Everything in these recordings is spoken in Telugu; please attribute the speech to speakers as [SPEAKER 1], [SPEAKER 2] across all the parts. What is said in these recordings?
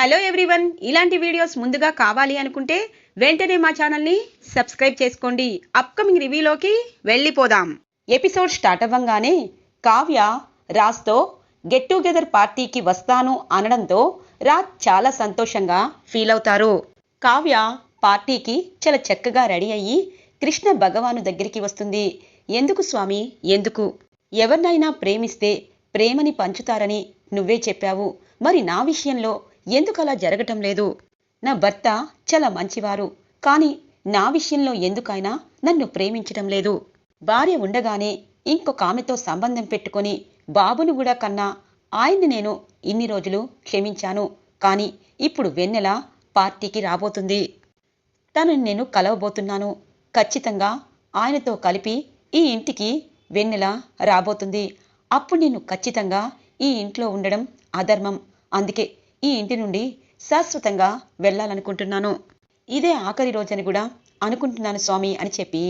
[SPEAKER 1] హలో ఎవ్రీవన్ ఇలాంటి వీడియోస్ ముందుగా కావాలి అనుకుంటే వెంటనే మా ఛానల్ని సబ్స్క్రైబ్ చేసుకోండి. అప్కమింగ్ రివ్యూలోకి వెళ్ళిపోదాం. ఎపిసోడ్ స్టార్ట్ అవ్వంగానే కావ్య రాజ్తో గెట్ టుగెదర్ పార్టీకి వస్తాను అనడంతో రాజ్ చాలా సంతోషంగా ఫీల్ అవుతారు. కావ్య పార్టీకి చాలా చక్కగా రెడీ అయ్యి కృష్ణ భగవాను దగ్గరికి వస్తుంది. ఎందుకు స్వామి? ఎందుకు? ఎవరినైనా ప్రేమిస్తే ప్రేమని పంచుతారని నువ్వే చెప్పావు. మరి నా విషయంలో ఎందుకలా జరగటం లేదు? నా భర్త చాలా మంచివారు. కానీ నా విషయంలో ఎందుకైనా నన్ను ప్రేమించటం లేదు. భార్య ఉండగానే ఇంకొక ఆమెతో సంబంధం పెట్టుకొని బాబును కూడా కన్నా ఆయన్ని నేను ఇన్ని రోజులు క్షమించాను. కానీ ఇప్పుడు వెన్నెల పార్టీకి రాబోతుంది. తనని నేను కలవబోతున్నాను. ఖచ్చితంగా ఆయనతో కలిపి ఈ ఇంటికి వెన్నెల రాబోతుంది. అప్పుడు నేను ఖచ్చితంగా ఈ ఇంట్లో ఉండడం అధర్మం. అందుకే ఈ ఇంటి నుండి శాశ్వతంగా వెళ్ళాలనుకుంటున్నాను. ఇదే ఆఖరి రోజని కూడా అనుకుంటున్నాను స్వామి అని చెప్పి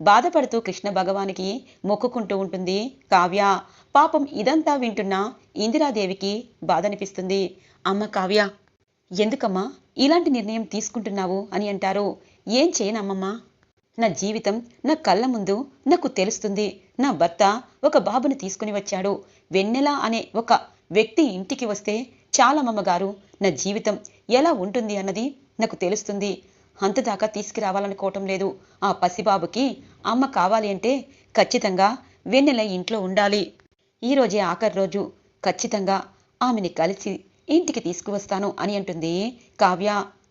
[SPEAKER 1] బాధపడుతూ కృష్ణ భగవానికి మొక్కుకుంటూ ఉంటుంది. కావ్య పాపం ఇదంతా వింటున్న ఇందిరాదేవికి బాధ అనిపిస్తుంది అమ్మ కావ్య ఎందుకమ్మా ఇలాంటి నిర్ణయం తీసుకుంటున్నావు అని అంటారు. ఏం చేయనమ్మమ్మా? నా జీవితం నా కళ్ళ ముందు నాకు తెలుస్తుంది. నా భర్త ఒక బాబుని తీసుకుని వచ్చాడు. వెన్నెల అనే ఒక వ్యక్తి ఇంటికి వస్తే చాలా గారు నా జీవితం ఎలా ఉంటుంది అన్నది నాకు తెలుస్తుంది. అంతదాకా తీసుకురావాలనుకోవటం లేదు. ఆ పసిబాబుకి అమ్మ కావాలి అంటే ఖచ్చితంగా వెన్నెల ఇంట్లో ఉండాలి. ఈరోజే ఆఖరి రోజు. ఖచ్చితంగా ఆమెని కలిసి ఇంటికి తీసుకువస్తాను అని అంటుంది కావ్య.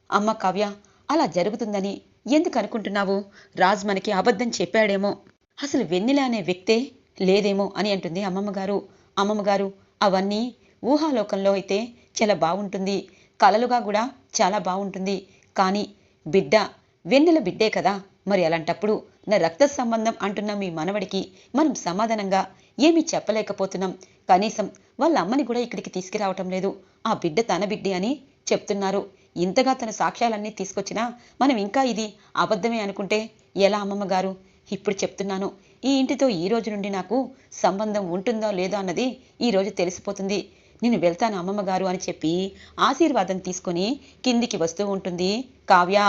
[SPEAKER 1] అమ్మ కావ్య అలా జరుగుతుందని ఎందుకు అనుకుంటున్నావు? రాజ్ మనకి అబద్ధం చెప్పాడేమో. అసలు వెన్నెల అనే వ్యక్తే లేదేమో అని అంటుంది అమ్మమ్మగారు అమ్మమ్మగారు అవన్నీ ఊహాలోకంలో అయితే చాలా బాగుంటుంది కలలుగా కూడా చాలా బాగుంటుంది కానీ బిడ్డ వెన్నెల బిడ్డే కదా మరి అలాంటప్పుడు నా రక్త సంబంధం అంటున్న మీ మనవడికి మనం సమాధానంగా ఏమీ చెప్పలేకపోతున్నాం. కనీసం వాళ్ళ అమ్మని కూడా ఇక్కడికి తీసుకురావటం లేదు. ఆ బిడ్డ తన బిడ్డే అని చెప్తున్నారు. ఇంతగా తన సాక్ష్యాలన్నీ తీసుకొచ్చినా మనం ఇంకా ఇది అబద్ధమే అనుకుంటే ఎలా అమ్మమ్మ గారు ఇప్పుడు చెప్తున్నాను. ఈ ఇంటితో ఈ రోజు నుండి నాకు సంబంధం ఉంటుందో లేదో అన్నది ఈ రోజు తెలిసిపోతుంది. నేను వెళ్తాను అమ్మమ్మ గారు అని చెప్పి ఆశీర్వాదం తీసుకొని కిందికి వస్తూ ఉంటుంది కావ్య.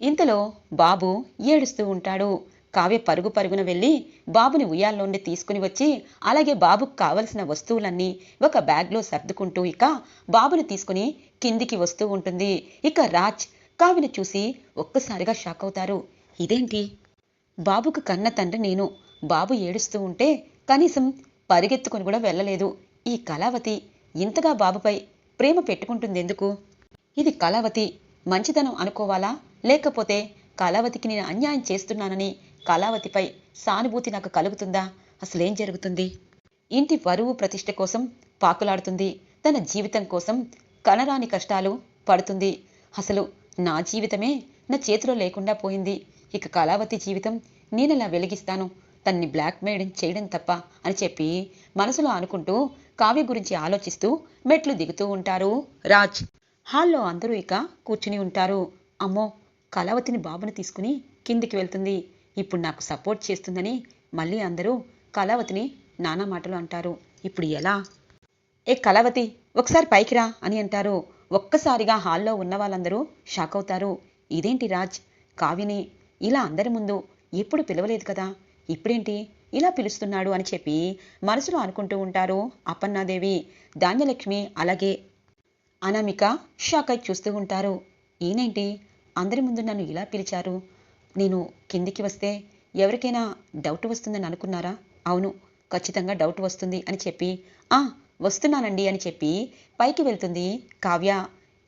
[SPEAKER 1] ఇంతలో బాబు ఏడుస్తూ ఉంటాడు. కావ్య పరుగు పరుగున వెళ్ళి బాబుని ఉయ్యాల్లోండి తీసుకుని వచ్చి అలాగే బాబుకు కావలసిన వస్తువులన్నీ ఒక బ్యాగ్లో సర్దుకుంటూ ఇక బాబుని తీసుకుని కిందికి వస్తూ ఉంటుంది. ఇక రాజ్ కావ్యని చూసి ఒక్కసారిగా షాక్ అవుతారు. ఇదేంటి? బాబుకు కన్న తండ్రి నేను. బాబు ఏడుస్తూ ఉంటే కనీసం పరిగెత్తుకుని కూడా వెళ్ళలేదు. ఈ కళావతి ఇంతగా బాబుపై ప్రేమ పెట్టుకుంటుందెందుకు? ఇది కళావతి మంచిదనం అనుకోవాలా? లేకపోతే కళావతికి నేను అన్యాయం చేస్తున్నానని కళావతిపై సానుభూతి నాకు కలుగుతుందా? అసలేం జరుగుతుంది? ఇంటి పరువు ప్రతిష్ట కోసం పాకులాడుతుంది. తన జీవితం కోసం కనరాని కష్టాలు పడుతుంది. అసలు నా జీవితమే నా చేతిలో లేకుండా పోయింది. ఇక కళావతి జీవితం నేనెలా వెలిగిస్తాను? తన్ని బ్లాక్మెయిల్ చేయడం తప్ప అని చెప్పి మనసులో అనుకుంటూ కావ్య గురించి ఆలోచిస్తూ మెట్లు దిగుతూ ఉంటారు. రాజ్ హాల్లో అందరూ ఇక కూర్చుని ఉంటారు. అమ్మో కళావతిని బాబుని తీసుకుని కిందికి వెళ్తుంది. ఇప్పుడు నాకు సపోర్ట్ చేస్తుందని మళ్ళీ అందరూ కళావతిని నానా మాటలు అంటారు. ఇప్పుడు ఎలా? ఏ కళావతి ఒకసారి పైకిరా అని అంటారు. ఒక్కసారిగా హాల్లో ఉన్న వాళ్ళందరూ షాక్ అవుతారు. ఇదేంటి రాజ్? కావ్యని ఇలా అందరి ముందు ఎప్పుడు పిలవలేదు కదా? ఇప్పుడేంటి? ఇలా పిలుస్తున్నాడు అని చెప్పి మనసులో అనుకుంటూ ఉంటారు అప్పన్నాదేవి. ధాన్యలక్ష్మి అలాగే అనామిక షాక్ అయి చూస్తూ ఉంటారు. ఈయనేంటి? అందరి ముందు నన్ను ఇలా పిలిచారు. నేను కిందికి వస్తే ఎవరికైనా డౌట్ వస్తుందని అనుకున్నారా? అవును ఖచ్చితంగా డౌట్ వస్తుంది అని చెప్పి ఆ వస్తున్నానండి అని చెప్పి పైకి వెళ్తుంది కావ్య.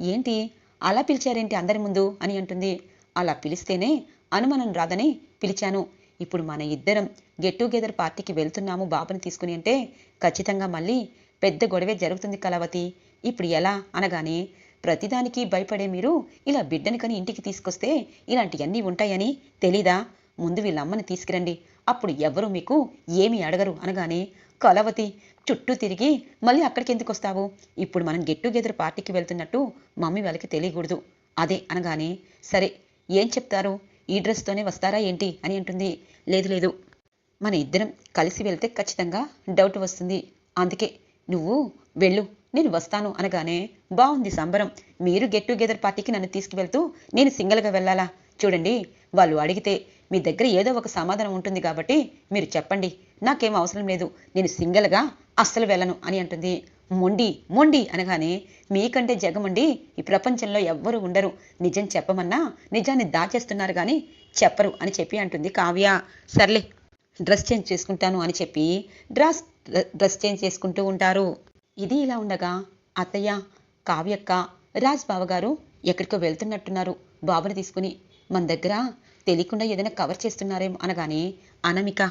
[SPEAKER 1] ఏంటి? అలా పిలిచారేంటి అందరి ముందు అని అంటుంది. అలా పిలిస్తేనే అనుమానం రాదని పిలిచాను. ఇప్పుడు మన ఇద్దరం గెట్ టుగెదర్ పార్టీకి వెళ్తున్నాము బాబుని తీసుకుని అంటే ఖచ్చితంగా మళ్ళీ పెద్ద గొడవే జరుగుతుంది కలవతి ఇప్పుడు ఎలా? అనగానే ప్రతిదానికి భయపడే మీరు ఇలా బిడ్డని కని ఇంటికి తీసుకొస్తే ఇలాంటివన్నీ ఉంటాయని తెలీదా? ముందు వీళ్ళమ్మని తీసుకురండి. అప్పుడు ఎవరు మీకు ఏమీ అడగరు. అనగానే కలవతి చుట్టూ తిరిగి మళ్ళీ అక్కడికి ఎందుకు వస్తావు? ఇప్పుడు మనం గెట్ టుగెదర్ పార్టీకి వెళ్తున్నట్టు మమ్మీ వాళ్ళకి తెలియకూడదు. అదే అనగానే సరే ఏం చెప్తారు? ఈ డ్రెస్తోనే వస్తారా ఏంటి అని అంటుంది. లేదు లేదు. మన ఇద్దరం కలిసి వెళ్తే ఖచ్చితంగా డౌట్ వస్తుంది. అందుకే నువ్వు వెళ్ళు నేను వస్తాను అనగానే బాగుంది సంబరం. మీరు గెట్ టుగెదర్ పార్టీకి నన్ను తీసుకువెళ్తూ నేను సింగిల్గా వెళ్ళాలా? చూడండి వాళ్ళు అడిగితే మీ దగ్గర ఏదో ఒక సమాధానం ఉంటుంది కాబట్టి మీరు చెప్పండి. నాకేం అవసరం లేదు నేను సింగిల్గా అస్సలు వెళ్ళను అని అంటుంది. మొండి మొండి అనగానే మీకంటే జగమండి ఈ ప్రపంచంలో ఎవ్వరు ఉండరు. నిజం చెప్పమన్నా నిజాన్ని దాచేస్తున్నారు కానీ చెప్పరు అని చెప్పి అంటుంది కావ్య. సర్లే డ్రెస్ చేంజ్ చేసుకుంటాను అని చెప్పి డ్రెస్ డ్రెస్ చేంజ్ చేసుకుంటూ ఉంటారు. ఇది ఇలా ఉండగా అత్తయ్య కావ్యక్క రాజ్ బావ గారు ఎక్కడికో వెళ్తున్నట్టున్నారు. బాబుని తీసుకుని మన దగ్గర తెలియకుండా ఏదైనా కవర్ చేస్తున్నారేమో అనగానే అనమిక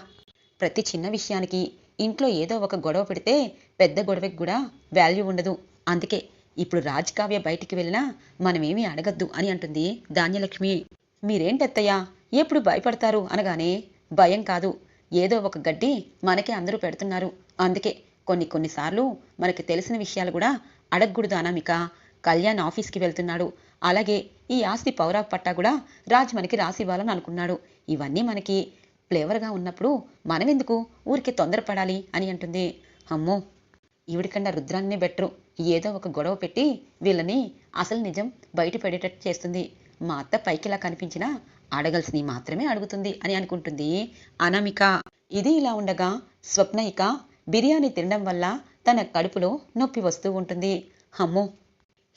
[SPEAKER 1] ప్రతి చిన్న విషయానికి ఇంట్లో ఏదో ఒక గొడవ పెడితే పెద్ద గొడవకి కూడా వాల్యూ ఉండదు. అందుకే ఇప్పుడు రాజకావ్య బయటికి వెళ్ళినా మనమేమీ అడగద్దు అని అంటుంది ధాన్యలక్ష్మి. మీరేంటత్తయ్యా ఎప్పుడు భయపడతారు అనగానే భయం కాదు. ఏదో ఒక గడ్డి మనకే అందరూ పెడుతున్నారు. అందుకే కొన్ని కొన్నిసార్లు మనకి తెలిసిన విషయాలు కూడా అడగకూడదు అనామిక. కళ్యాణ్ ఆఫీస్కి వెళ్తున్నాడు. అలాగే ఈ ఆస్తి పౌరా పట్టా కూడా రాజ్ మనకి రాసి ఇవ్వాలని అనుకున్నాడు. ఇవన్నీ మనకి ఫ్లేవర్గా ఉన్నప్పుడు మనమెందుకు? ఊరికే తొందరపడాలి అని అంటుంది. అమ్మో! ఈవిడికన్నా రుద్రాన్నే బెటరు. ఏదో ఒక గొడవ పెట్టి వీళ్ళని అసలు నిజం బయటపడేటట్టు చేస్తుంది. మా అత్త పైకిలా కనిపించినా అడగల్సిని మాత్రమే అడుగుతుంది అని అనుకుంటుంది అనామిక. ఇది ఇలా ఉండగా స్వప్న ఇక బిర్యానీ తినడం వల్ల తన కడుపులో నొప్పి వస్తూ ఉంటుంది. అమ్మో!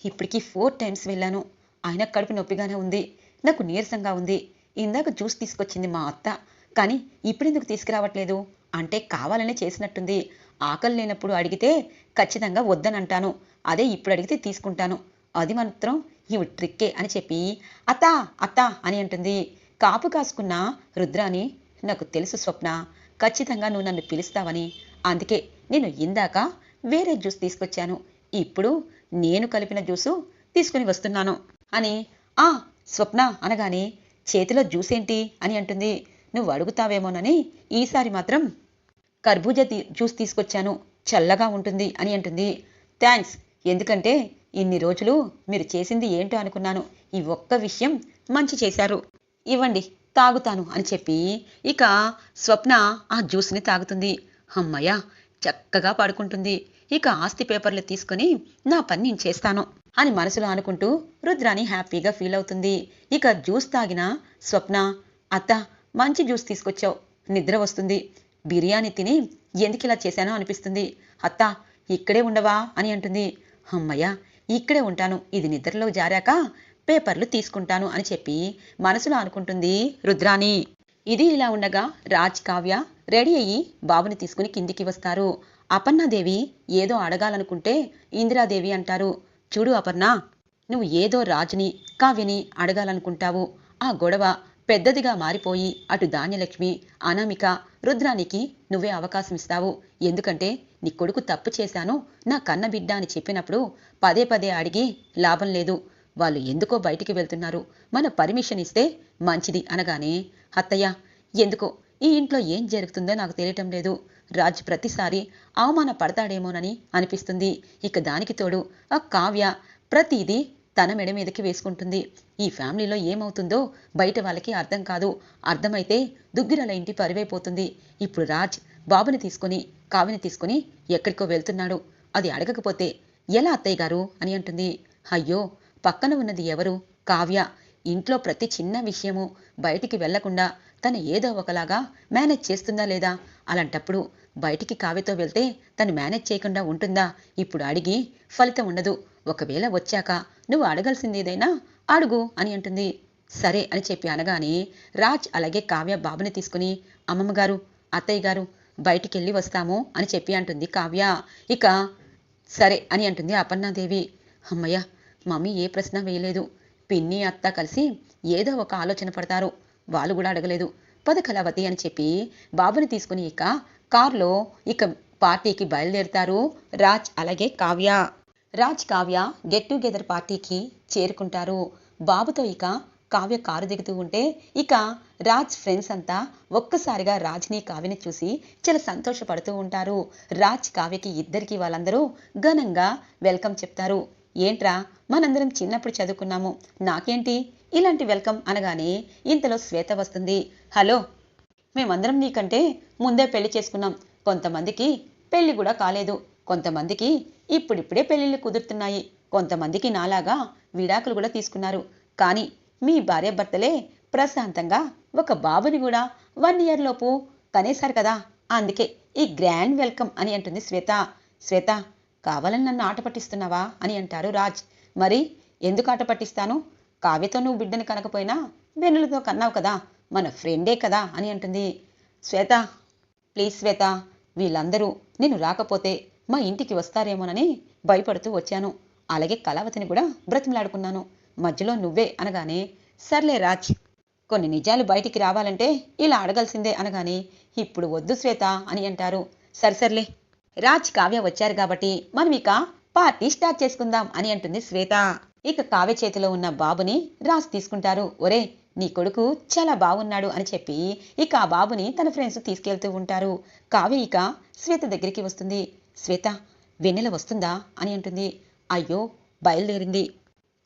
[SPEAKER 1] ఇప్పటికి ఫోర్ టైమ్స్ వెళ్ళాను. ఆయన కడుపు నొప్పిగానే ఉంది. నాకు నీరసంగా ఉంది. ఇందాక జ్యూస్ తీసుకొచ్చింది మా అత్త. కానీ ఇప్పుడెందుకు తీసుకురావట్లేదు? అంటే కావాలనే చేసినట్టుంది. ఆకలి లేనప్పుడు అడిగితే ఖచ్చితంగా వద్దని అంటాను అదే ఇప్పుడు అడిగితే తీసుకుంటాను. అది మాత్రం ఇవి ట్రిక్కే అని చెప్పి అత్త అత్త అని అంటుంది. కాపు కాసుకున్న రుద్రాని నాకు తెలుసు స్వప్న ఖచ్చితంగా నువ్వు నన్ను పిలుస్తావని. అందుకే నేను ఇందాక వేరే జ్యూస్ తీసుకొచ్చాను. ఇప్పుడు నేను కలిపిన జ్యూసు తీసుకుని వస్తున్నాను అని ఆ స్వప్న అనగానే చేతిలో జ్యూస్ ఏంటి అని అంటుంది. నువ్వు అడుగుతావేమోనని ఈసారి మాత్రం కర్బూజా జ్యూస్ తీసుకొచ్చాను. చల్లగా ఉంటుంది అని అంటుంది. థ్యాంక్స్. ఎందుకంటే ఇన్ని రోజులు మీరు చేసింది ఏంటో అనుకున్నాను. ఈ ఒక్క విషయం మంచి చేశారు. ఇవ్వండి తాగుతాను అని చెప్పి ఇక స్వప్న ఆ జ్యూస్ని తాగుతుంది. అమ్మయ్య చక్కగా పడుకుంటుంది. ఇక ఆస్తి పేపర్లు తీసుకొని నా పని నేను చేస్తాను అని మనసులో అనుకుంటూ రుద్రాని హ్యాపీగా ఫీల్ అవుతుంది. ఇక జ్యూస్ తాగిన స్వప్న అత్త మంచి జ్యూస్ తీసుకొచ్చావు. నిద్ర వస్తుంది. బిర్యానీ తిని ఎందుకు ఇలా చేశానో అనిపిస్తుంది. అత్త ఇక్కడే ఉండవా అని అంటుంది. అమ్మయ్య ఇక్కడే ఉంటాను. ఇది నిద్రలో జారాక పేపర్లు తీసుకుంటాను అని చెప్పి మనసులో అనుకుంటుంది రుద్రాణి. ఇది ఇలా ఉండగా రాజ్ కావ్య రెడీ అయ్యి బాబుని తీసుకుని కిందికి వస్తారు. అపర్ణాదేవి ఏదో అడగాలనుకుంటే ఇందిరాదేవి అంటారు. చూడు అపర్ణ నువ్వు ఏదో రాజుని కావ్యని అడగాలనుకుంటావు. ఆ గొడవ పెద్దదిగా మారిపోయి అటు ధాన్యలక్ష్మి అనామిక రుద్రానికి నువ్వే అవకాశం ఇస్తావు ఎందుకంటే నీ కొడుకు తప్పు చేశాను నా కన్న బిడ్డ అని చెప్పినప్పుడు పదే పదే అడిగి లాభం లేదు. వాళ్ళు ఎందుకో బయటికి వెళ్తున్నారు. మన పర్మిషన్ ఇస్తే మంచిది అనగానే అత్తయ్య ఎందుకో? ఈ ఇంట్లో ఏం జరుగుతుందో నాకు తెలియటం లేదు. రాజ్ ప్రతిసారి అవమాన పడతాడేమోనని అనిపిస్తుంది. ఇక దానికి తోడు ఆ కావ్య ప్రతిదీ తన మెడ మీదకి వేసుకుంటుంది. ఈ ఫ్యామిలీలో ఏమవుతుందో బయట వాళ్ళకి అర్థం కాదు. అర్థమైతే దుగ్గిరల ఇంటి పరివైపోతుంది. ఇప్పుడు రాజ్ బాబుని తీసుకొని కావిని తీసుకుని ఎక్కడికో వెళ్తున్నాడు. అది అడగకపోతే ఎలా అత్తయ్య గారు అని అంటుంది. అయ్యో పక్కన ఉన్నది ఎవరు? కావ్య. ఇంట్లో ప్రతి చిన్న విషయము బయటికి వెళ్ళకుండా తను ఏదో ఒకలాగా మేనేజ్ చేస్తుందా లేదా? అలాంటప్పుడు బయటికి కావ్యతో వెళ్తే తను మేనేజ్ చేయకుండా ఉంటుందా? ఇప్పుడు అడిగి ఫలితం ఉండదు. ఒకవేళ వచ్చాక నువ్వు అడగాల్సింది ఏదైనా అడుగు అని అంటుంది. సరే అని చెప్పి అనగానే రాజ్ అలాగే కావ్య బాబుని తీసుకుని అమ్మమ్మగారు అత్తయ్య గారు బయటికి వెళ్ళి వస్తాము అని చెప్పి అంటుంది కావ్య. ఇక సరే అని అంటుంది అపర్ణాదేవి. అమ్మయ్య మమ్మీ ఏ ప్రశ్న వేయలేదు. పిన్ని అత్త కలిసి ఏదో ఒక ఆలోచన పడతారు. వాళ్ళు కూడా అడగలేదు. పద కళావతి అని చెప్పి బాబుని తీసుకుని ఇక కారులో ఇక పార్టీకి బయలుదేరుతారు రాజ్ అలాగే కావ్య. రాజ్ కావ్య గెట్ టుగెదర్ పార్టీకి చేరుకుంటారు. బాబుతో ఇక కావ్య కారు దిగుతూ ఉంటే ఇక రాజ్ ఫ్రెండ్స్ అంతా ఒక్కసారిగా రాజ్ని కావ్యని చూసి చాలా సంతోషపడుతూ ఉంటారు. రాజ్ కావ్యకి ఇద్దరికి వాళ్ళందరూ ఘనంగా వెల్కమ్ చెప్తారు. ఏంట్రా మనందరం చిన్నప్పుడు చదువుకున్నాము నాకేంటి ఇలాంటి వెల్కమ్ అనగానే ఇంతలో శ్వేత వస్తుంది. హలో మేమందరం నీకంటే ముందే పెళ్ళి చేసుకున్నాం. కొంతమందికి పెళ్ళి కూడా కాలేదు. కొంతమందికి ఇప్పుడిప్పుడే పెళ్ళిళ్ళు కుదురుతున్నాయి. కొంతమందికి నాలాగా విడాకులు కూడా తీసుకున్నారు. కానీ మీ భార్యాభర్తలే ప్రశాంతంగా ఒక బాబుని కూడా వన్ ఇయర్ లోపు కనేశారు కదా. అందుకే ఈ గ్రాండ్ వెల్కమ్ అని అంటుంది శ్వేత. శ్వేత కావాలని నన్ను ఆట పట్టిస్తున్నావా అని అంటారు రాజ్. మరి ఎందుకు ఆట పట్టిస్తాను? కావ్యతో నువ్వు బిడ్డని కనకపోయినా వెన్నులతో కన్నావు కదా. మన ఫ్రెండే కదా అని అంటుంది. శ్వేత ప్లీజ్ శ్వేత వీళ్ళందరూ నేను రాకపోతే మా ఇంటికి వస్తారేమోనని భయపడుతూ వచ్చాను. అలాగే కళావతిని కూడా బ్రతిమలాడుకున్నాను. మధ్యలో నువ్వే అనగానే సర్లే రాజ్ కొన్ని నిజాలు బయటికి రావాలంటే ఇలా అడగాల్సిందే అనగానే ఇప్పుడు వద్దు శ్వేత అని అంటారు. సర్సర్లే రాజ్ కావ్య వచ్చారు కాబట్టి మనం ఇక పార్టీ స్టార్ట్ చేసుకుందాం అని అంటుంది శ్వేత. ఇక కావ్య చేతిలో ఉన్న బాబుని రాజ్ తీసుకుంటారు. ఒరే నీ కొడుకు చాలా బాగున్నాడు అని చెప్పి ఇక ఆ బాబుని తన ఫ్రెండ్స్ తీసుకెళ్తూ ఉంటారు. కావ్య ఇక శ్వేత దగ్గరికి వస్తుంది. శ్వేత వెన్నెల వస్తుందా? అని అంటుంది. అయ్యో బయలుదేరింది.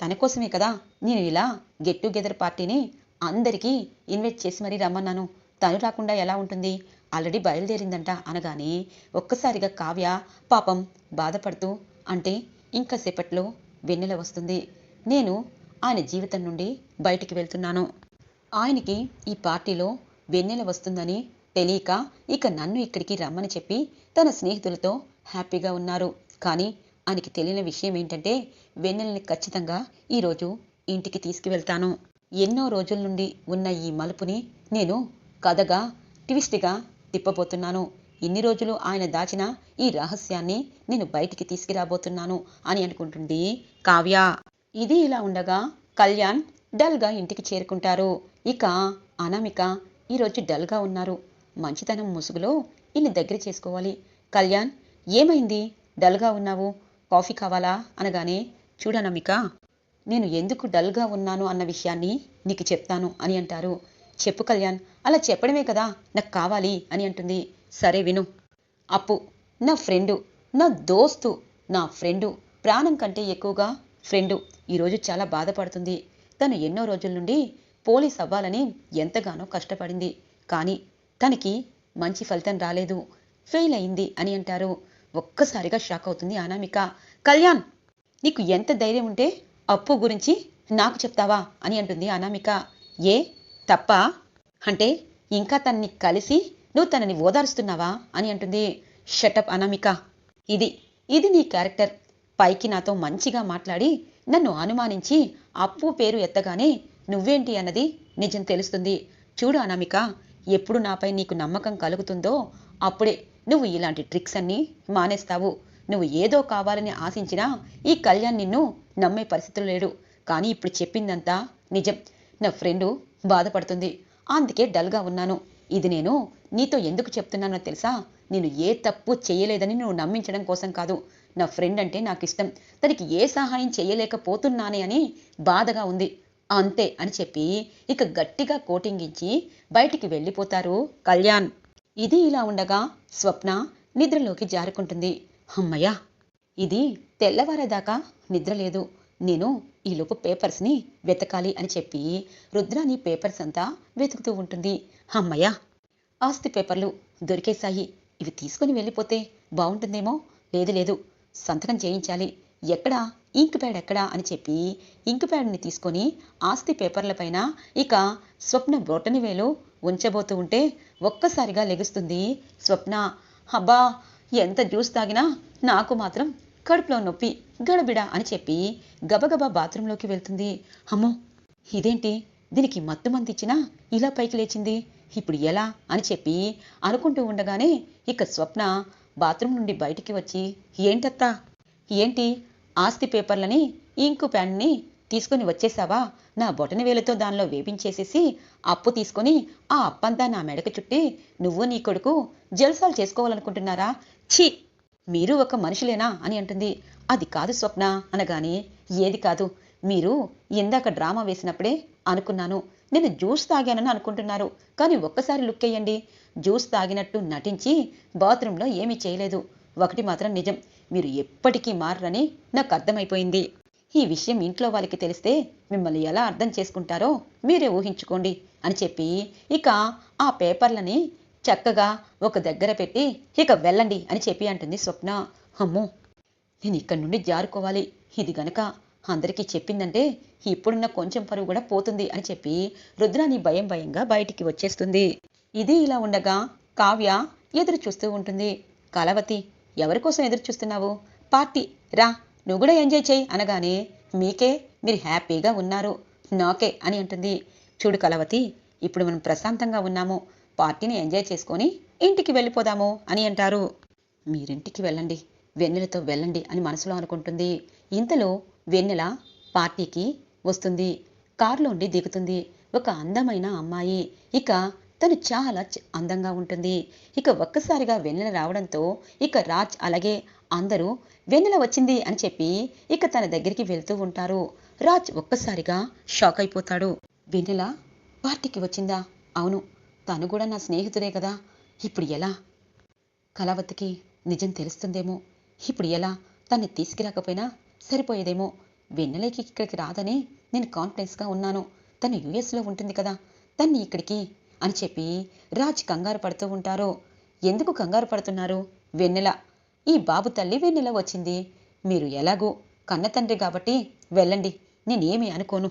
[SPEAKER 1] తన కోసమే కదా నేను ఇలా గెట్ టుగెదర్ పార్టీని అందరికీ ఇన్వైట్ చేసి మరీ రమ్మన్నాను. తను రాకుండా ఎలా ఉంటుంది? ఆల్రెడీ బయలుదేరిందంట అనగానే ఒక్కసారిగా కావ్య పాపం బాధపడుతూ అంటే ఇంకా సేపట్లో వెన్నెల వస్తుంది. నేను ఆయన జీవితం నుండి బయటికి వెళ్తున్నాను. ఆయనకి ఈ పార్టీలో వెన్నెల వస్తుందని తెలియక ఇక నన్ను ఇక్కడికి రమ్మని చెప్పి తన స్నేహితులతో హ్యాపీగా ఉన్నారు. కానీ ఆయనకి తెలియని విషయం ఏంటంటే వెన్నెలని ఖచ్చితంగా ఈరోజు ఇంటికి తీసుకువెళ్తాను. ఎన్నో రోజుల నుండి ఉన్న ఈ మలుపుని నేను కథగా ట్విస్ట్గా తిప్పబోతున్నాను. ఇన్ని రోజులు ఆయన దాచిన ఈ రహస్యాన్ని నేను బయటికి తీసుకురాబోతున్నాను అని అనుకుంటుంది కావ్య. ఇది ఇలా ఉండగా కళ్యాణ్ డల్గా ఇంటికి చేరుకుంటారు. ఇక అనామిక ఈరోజు డల్గా ఉన్నారు. మంచితనం ముసుగులో ఇన్ని దగ్గర చేసుకోవాలి. కళ్యాణ్ ఏమైంది? డల్గా ఉన్నావు? కాఫీ కావాలా? అనగానే చూడనమిక నేను ఎందుకు డల్గా ఉన్నాను అన్న విషయాన్ని నీకు చెప్తాను అని అంటారు. చెప్పు కళ్యాణ్ అలా చెప్పడమే కదా నాకు కావాలి అని అంటుంది. సరే విను. అప్పు. నా ఫ్రెండు నా దోస్తు నా ఫ్రెండు ప్రాణం కంటే ఎక్కువగా ఫ్రెండు. ఈరోజు చాలా బాధపడుతుంది. తను ఎన్నో రోజుల నుండి పోలీస్ అవ్వాలని ఎంతగానో కష్టపడింది. కానీ తనకి మంచి ఫలితం రాలేదు. ఫెయిల్ అయింది అని అంటారు. ఒక్కసారిగా షాక్ అవుతుంది అనామిక. కళ్యాణ్ నీకు ఎంత ధైర్యం ఉంటే అప్పు గురించి నాకు చెప్తావా? అని అంటుంది అనామిక. ఏ? తప్ప? అంటే ఇంకా తనని కలిసి నువ్వు తనని ఓదారుస్తున్నావా? అని అంటుంది షటప్ అనామిక. ఇది ఇది నీ క్యారెక్టర్ పైకి నాతో మంచిగా మాట్లాడి నన్ను అనుమానించి అప్పు పేరు ఎత్తగానే నువ్వేంటి అన్నది నిజం తెలుస్తుంది. చూడు అనామిక ఎప్పుడు నాపై నీకు నమ్మకం కలుగుతుందో అప్పుడే నువ్వు ఇలాంటి ట్రిక్స్ అన్నీ మానేస్తావు. నువ్వు ఏదో కావాలని ఆశించినా ఈ కళ్యాణ్ నిన్ను నమ్మే పరిస్థితులు లేడు. కానీ ఇప్పుడు చెప్పిందంతా నిజం. నా ఫ్రెండు బాధపడుతుంది. అందుకే డల్గా ఉన్నాను. ఇది నేను నీతో ఎందుకు చెప్తున్నానో తెలుసా? నేను ఏ తప్పు చేయలేదని నువ్వు నమ్మించడం కోసం కాదు. నా ఫ్రెండ్ అంటే నాకు ఇష్టం. తనకి ఏ సహాయం చేయలేకపోతున్నానే అని బాధగా ఉంది. అంతే అని చెప్పి ఇక గట్టిగా కోటింగ్ ఇచ్చి బయటికి వెళ్ళిపోతారు కళ్యాణ్. ఇది ఇలా ఉండగా స్వప్న నిద్రలోకి జారుకుంటుంది. అమ్మయ్యా ఇది తెల్లవారేదాకా నిద్ర లేదు నేను ఈలోపు పేపర్స్ని వెతకాలి అని చెప్పి రుద్రాని పేపర్స్ అంతా వెతుకుతూ ఉంటుంది. అమ్మయ్యా ఆస్తి పేపర్లు దొరికేశాయి. ఇవి తీసుకొని వెళ్ళిపోతే బాగుంటుందేమో? లేదు లేదు. సంతకం చేయించాలి. ఎక్కడా? ఇంక్ ప్యాడ్ ఎక్కడా? అని చెప్పి ఇంక్ ప్యాడ్ని తీసుకొని ఆస్తి పేపర్లపైన ఇక స్వప్న బొటని వేలు ఉంచబోతూ ఉంటే ఒక్కసారిగా లెగుస్తుంది స్వప్న. అబ్బా ఎంత జ్యూస్ తాగినా నాకు మాత్రం కడుపులో నొప్పి గడబిడ అని చెప్పి గబగబా బాత్రూంలోకి వెళ్తుంది. అమ్మో ఇదేంటి? దీనికి మత్తు మందిచ్చినా ఇలా పైకి లేచింది. ఇప్పుడు ఎలా అని చెప్పి అనుకుంటూ ఉండగానే ఇక స్వప్న బాత్రూం నుండి బయటికి వచ్చి ఏంటత్తా? ఏంటి? ఆస్తి పేపర్లని ఇంకు ప్యాన్ని తీసుకొని వచ్చేసావా? నా బొటన వేలతో దానిలో వేపించేసేసి అప్పు తీసుకొని ఆ అప్పంతా నా మెడకు చుట్టి నువ్వు నీ కొడుకు జల్సాలు చేసుకోవాలనుకుంటున్నారా? ఛీ! మీరు ఒక మనుషులేనా అని అంటుంది. అది కాదు స్వప్న అనగానే ఏది కాదు. మీరు ఇందాక డ్రామా వేసినప్పుడే అనుకున్నాను. నేను జ్యూస్ తాగానని అనుకుంటున్నారు. కానీ ఒక్కసారి లుక్ వేయండి జ్యూస్ తాగినట్టు నటించి బాత్రూంలో ఏమీ చేయలేదు. ఒకటి మాత్రం నిజం. మీరు ఎప్పటికీ మారరని నాకు అర్థమైపోయింది. ఈ విషయం ఇంట్లో వాళ్ళకి తెలిస్తే మిమ్మల్ని ఎలా అర్థం చేసుకుంటారో మీరే ఊహించుకోండి అని చెప్పి ఇక ఆ పేపర్లని చక్కగా ఒక దగ్గర పెట్టి ఇక వెళ్ళండి అని చెప్పి అంటుంది స్వప్న. అమ్మో నేను ఇక్కడి నుండి జారుకోవాలి. ఇది గనక అందరికీ చెప్పిందంటే ఇప్పుడున్న కొంచెం పరువు కూడా పోతుంది అని చెప్పి రుద్రాని భయం భయంగా బయటికి వచ్చేస్తుంది. ఇది ఇలా ఉండగా కావ్య ఎదురు చూస్తూ ఉంటుంది. కలవతి ఎవరి కోసం ఎదురు చూస్తున్నావు? పార్టీ రా. నువ్వు కూడా ఎంజాయ్ చేయి అనగానే మీకే మీరు హ్యాపీగా ఉన్నారు. నాకే అని అంటుంది. చూడు కలవతి ఇప్పుడు మనం ప్రశాంతంగా ఉన్నాము. పార్టీని ఎంజాయ్ చేసుకొని ఇంటికి వెళ్ళిపోదాము అని అంటారు. మీరింటికి వెళ్ళండి వెన్నెలతో వెళ్ళండి అని మనసులో అనుకుంటుంది. ఇంతలో వెన్నెల పార్టీకి వస్తుంది. కారులోండి దిగుతుంది. ఒక అందమైన అమ్మాయి. ఇక తను చాలా అందంగా ఉంటుంది. ఇక ఒక్కసారిగా వెన్నెల రావడంతో ఇక రాజ్ అలాగే అందరూ వెన్నెల వచ్చింది అని చెప్పి ఇక తన దగ్గరికి వెళ్తూ ఉంటారు. రాజ్ ఒక్కసారిగా షాక్ అయిపోతాడు. వెన్నెల పార్టీకి వచ్చిందా? అవును తను కూడా నా స్నేహితుడే కదా. ఇప్పుడు ఎలా? కళావతికి నిజం తెలుస్తుందేమో. ఇప్పుడు ఎలా? తన్ని తీసుకురాకపోయినా సరిపోయేదేమో. వెన్నెలకి ఇక్కడికి రాదని నేను కాన్ఫిడెన్స్గా ఉన్నాను. తను యుఎస్లో ఉంటుంది కదా. తన్ని ఇక్కడికి అని చెప్పి రాజ్ కంగారు పడుతూ ఉంటారు. ఎందుకు కంగారు పడుతున్నారు వెన్నెల? ఈ బాబు తల్లి వెన్నెల వచ్చింది. మీరు ఎలాగో కన్నతండ్రి కాబట్టి వెళ్ళండి నేనేమి అనుకోను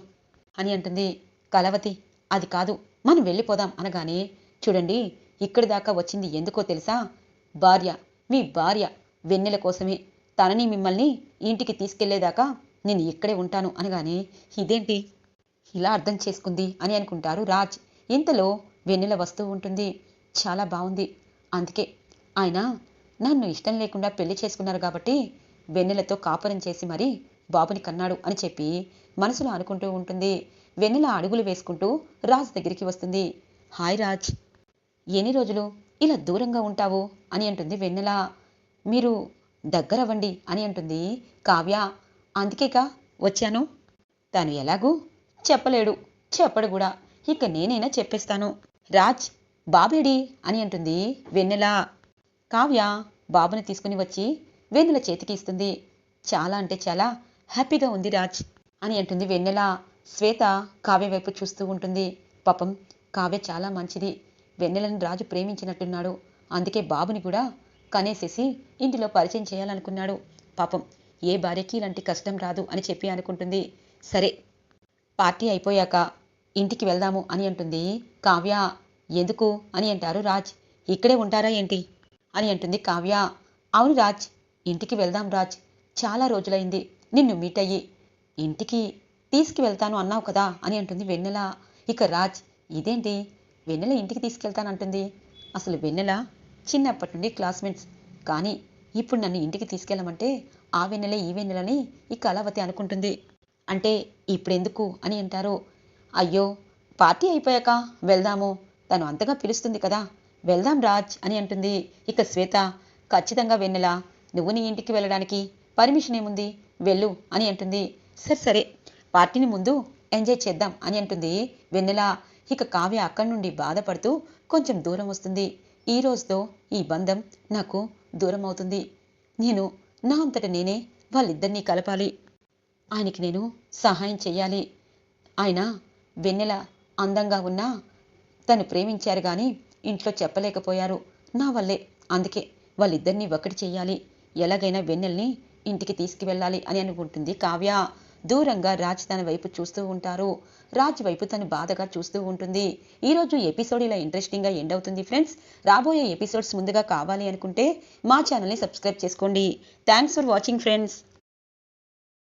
[SPEAKER 1] అని అంటుంది. కలవతి అది కాదు మనం వెళ్ళిపోదాం అనగానే చూడండి ఇక్కడి దాకా వచ్చింది ఎందుకో తెలుసా? భార్య మీ భార్య వెన్నెల కోసమే. తనని మిమ్మల్ని ఇంటికి తీసుకెళ్ళేదాకా నేను ఇక్కడే ఉంటాను అనగానే ఇదేంటి? ఇలా అర్థం చేసుకుంది అని అనుకుంటారు రాజ్. ఇంతలో వెన్నెల వస్తూ ఉంటుంది. చాలా బాగుంది. అందుకే ఆయన నన్ను ఇష్టం లేకుండా పెళ్ళి చేసుకున్నారు కాబట్టి వెన్నెలతో కాపురం చేసి మరీ బాబుని కన్నాడు అని చెప్పి మనసులో అనుకుంటూ ఉంటుంది. వెన్నెల అడుగులు వేసుకుంటూ రాజ్ దగ్గరికి వస్తుంది. హాయ్ రాజ్ ఎన్ని రోజులు ఇలా దూరంగా ఉంటావు? అని అంటుంది వెన్నెల. మీరు దగ్గరవ్వండి అని అంటుంది కావ్య. అందుకేకా వచ్చాను. తను ఎలాగూ చెప్పలేడు చెప్పడు కూడా. ఇక నేనైనా చెప్పేస్తాను. రాజ్ బాబేడి అని అంటుంది వెన్నెల. కావ్య బాబుని తీసుకుని వచ్చి వెన్నెల చేతికి ఇస్తుంది. చాలా అంటే చాలా హ్యాపీగా ఉంది రాజ్ అని అంటుంది వెన్నెల. శ్వేత కావ్య వైపు చూస్తూ ఉంటుంది. పాపం కావ్య చాలా మంచిది. వెన్నెలను రాజు ప్రేమించినట్టున్నాడు. అందుకే బాబుని కూడా కనేసేసి ఇంటిలో పరిచయం చేయాలనుకున్నాడు. పాపం ఏ భార్యకి ఇలాంటి కష్టం రాదు అని చెప్పి అనుకుంటుంది. సరే పార్టీ అయిపోయాక ఇంటికి వెళ్దాము అని అంటుంది కావ్య. ఎందుకు అని అంటారు రాజ్. ఇక్కడే ఉంటారా ఏంటి? అని అంటుంది కావ్య. అవును రాజ్ ఇంటికి వెళ్దాం రాజ్. చాలా రోజులైంది నిన్ను మీట్ అయ్యి. ఇంటికి తీసుకువెళ్తాను అన్నావు కదా అని అంటుంది వెన్నెల. ఇక రాజ్ ఇదేంటి? వెన్నెల ఇంటికి తీసుకెళ్తానంటుంది అసలు వెన్నెల చిన్నప్పటి నుండి క్లాస్మేట్స్ కానీ ఇప్పుడు నన్ను ఇంటికి తీసుకెళ్ళమంటే ఆ వెన్నెలే ఈ వెన్నెలని ఈ కళావతి అనుకుంటుంది. అంటే ఇప్పుడెందుకు అని అంటారు. అయ్యో పార్టీ అయిపోయాక వెళ్దాము. తను అంతగా పిలుస్తుంది కదా. వెళ్దాం రాజ్ అని అంటుంది. ఇక శ్వేత ఖచ్చితంగా వెన్నెల నువ్వు నీ ఇంటికి వెళ్ళడానికి పర్మిషన్ ఏముంది? వెళ్ళు అని అంటుంది. సరే సరే పార్టీని ముందు ఎంజాయ్ చేద్దాం అని అంటుంది వెన్నెల. ఇక కావ్య అక్కడి నుండి బాధపడుతూ కొంచెం దూరం వస్తుంది. ఈ రోజుతో ఈ బంధం నాకు దూరం అవుతుంది. నేను నా అంతట నేనే వాళ్ళిద్దరినీ కలపాలి. ఆయనకి నేను సహాయం చెయ్యాలి. ఆయన వెన్నెల అందంగా ఉన్నా తను ప్రేమించారు కానీ ఇంట్లో చెప్పలేకపోయారు. నా వల్లే. అందుకే వాళ్ళిద్దరినీ ఒకటి చేయాలి ఎలాగైనా వెన్నెల్ని ఇంటికి తీసుకువెళ్ళాలి అని అనుకుంటుంది కావ్య. దూరంగా రాజ్ తన వైపు చూస్తూ ఉంటారు. రాజ్ వైపు తను బాధగా చూస్తూ ఉంటుంది. ఈరోజు ఎపిసోడ్ ఇలా ఇంట్రెస్టింగ్గా ఎండ్ అవుతుంది ఫ్రెండ్స్. రాబోయే ఎపిసోడ్స్ ముందుగా కావాలి అనుకుంటే మా ఛానల్ని సబ్స్క్రైబ్ చేసుకోండి. Thanks for watching friends.